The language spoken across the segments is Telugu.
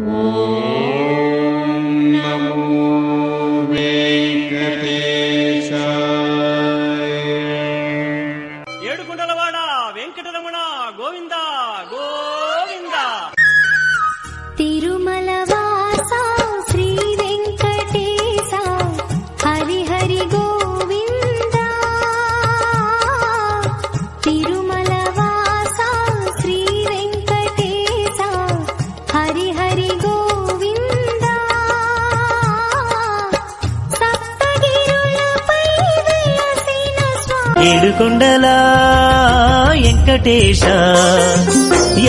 我 ఏడుకొండల వెంకటేశ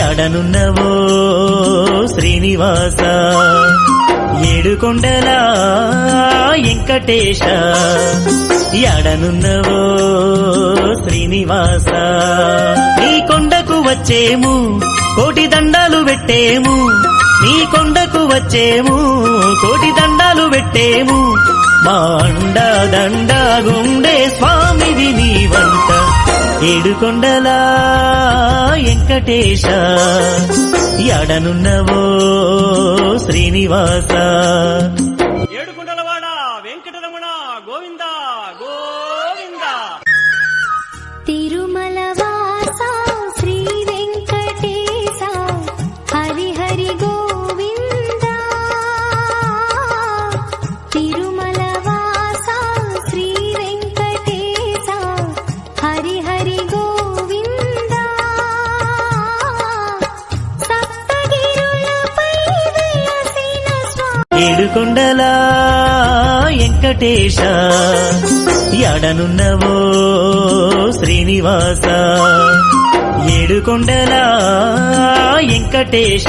ఎడనున్నవో శ్రీనివాస ఏడుకొండలా వెంకటేశ ఎడనున్నవో శ్రీనివాస. నీ కొండకు వచ్చేము కోటి దండాలు పెట్టేము నీ కొండకు వచ్చేము కోటి దండాలు పెట్టేము మా దండ గుండె స్వామివి నీ ఏడుకొండలా వెంకటేశ ఎడనున్నవో శ్రీనివాస. వెంకటేశ ఎడనున్నవో శ్రీనివాస ఏడుకొండల వెంకటేశ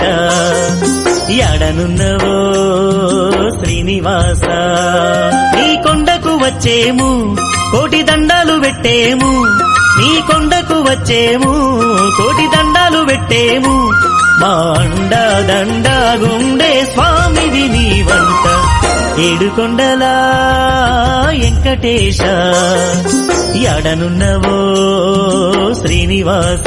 ఎడనున్నవో శ్రీనివాస. నీ కొండకు వచ్చేము కోటి దండాలు పెట్టేము నీ కొండకు వచ్చేము కోటి దండాలు పెట్టేము. మా అండ దండ గుండె స్వామివి నీ వంట ఏడుకొండలా వెంకటేశ ఎడనున్నవో శ్రీనివాస.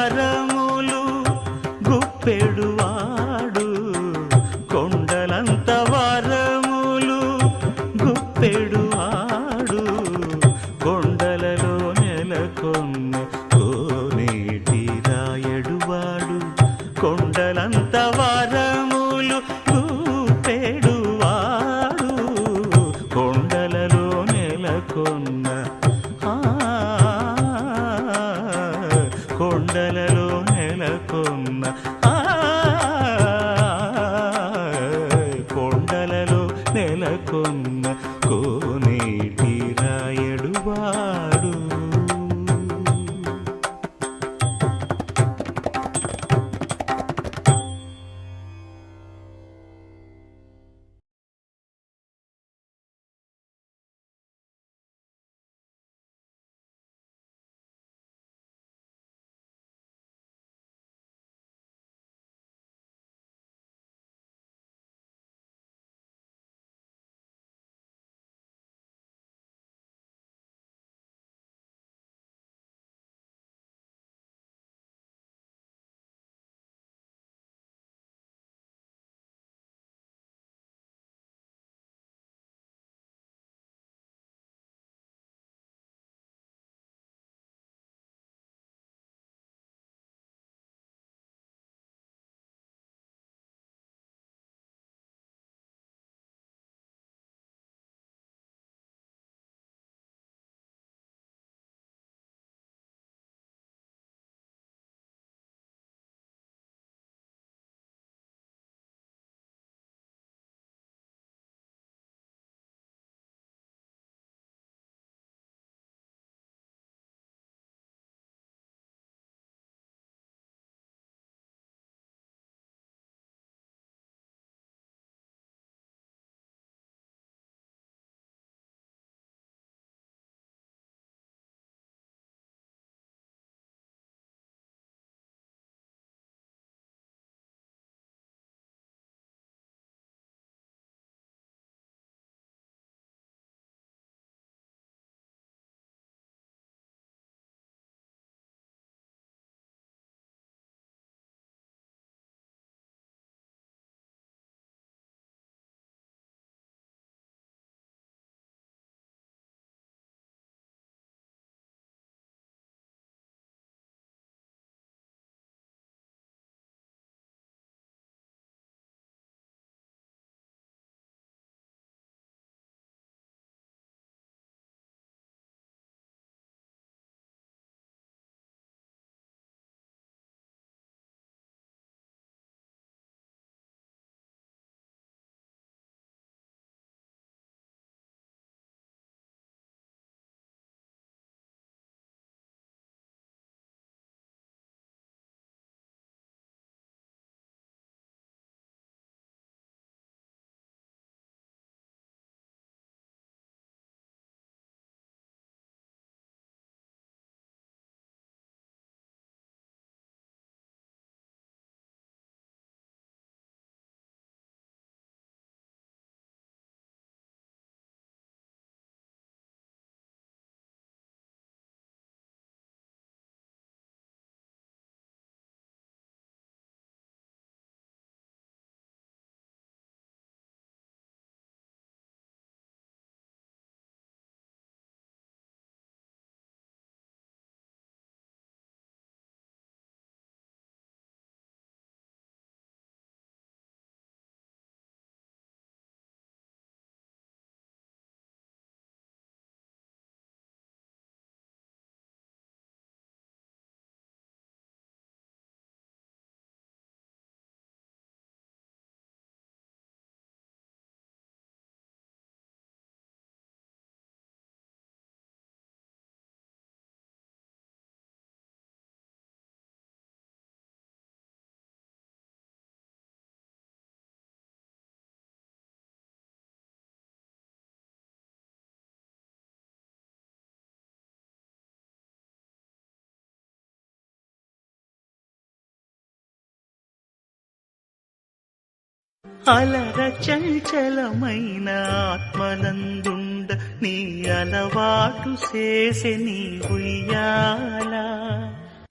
అలర చంచలమైన ఆత్మలందుండ నీ అలవాటు చేసే నీ ఉయ్యాల.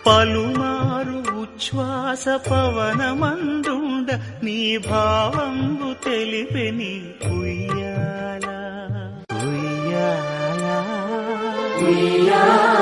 పలుమారు ఉచ్ఛ్వాస పవనమందుండ నీ భావంబు తెలిపే నీ ఉయ్యాల. ఉయ్యాల. ఉయ్యాల.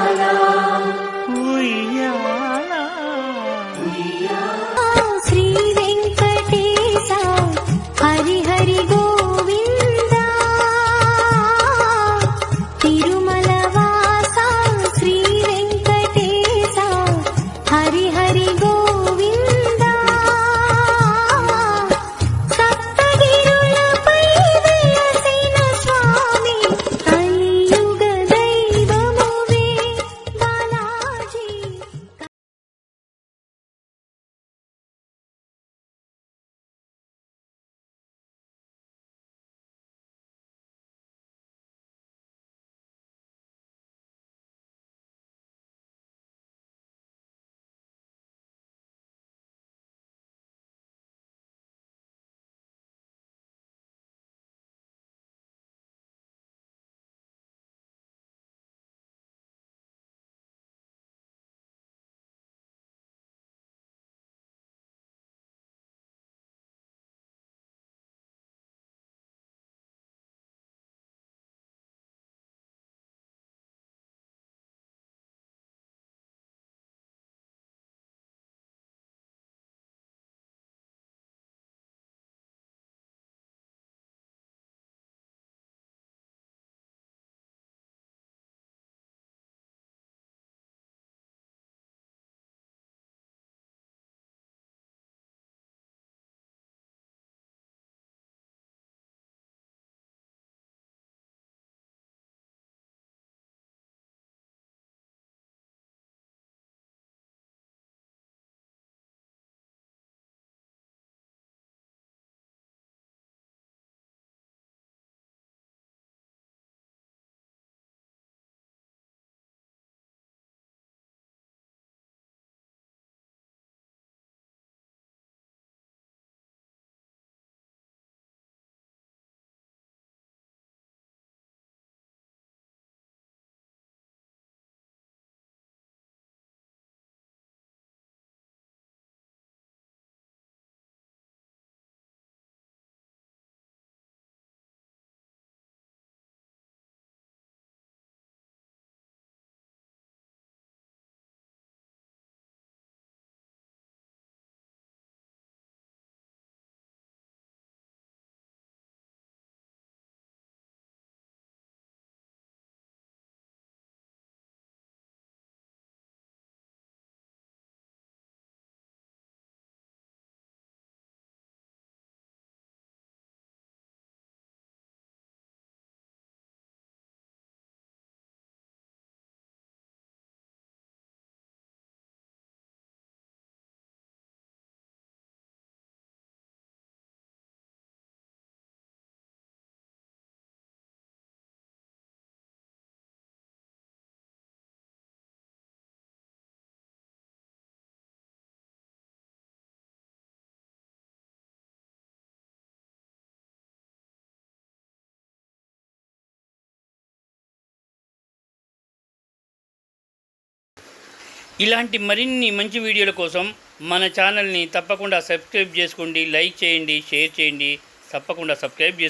ఇలాంటి మరిన్ని మంచి వీడియోల కోసం మన ఛానల్ని తప్పకుండా సబ్స్క్రైబ్ చేసుకోండి లైక్ చేయండి షేర్ చేయండి. తప్పకుండా సబ్స్క్రైబ్ చేసుకోండి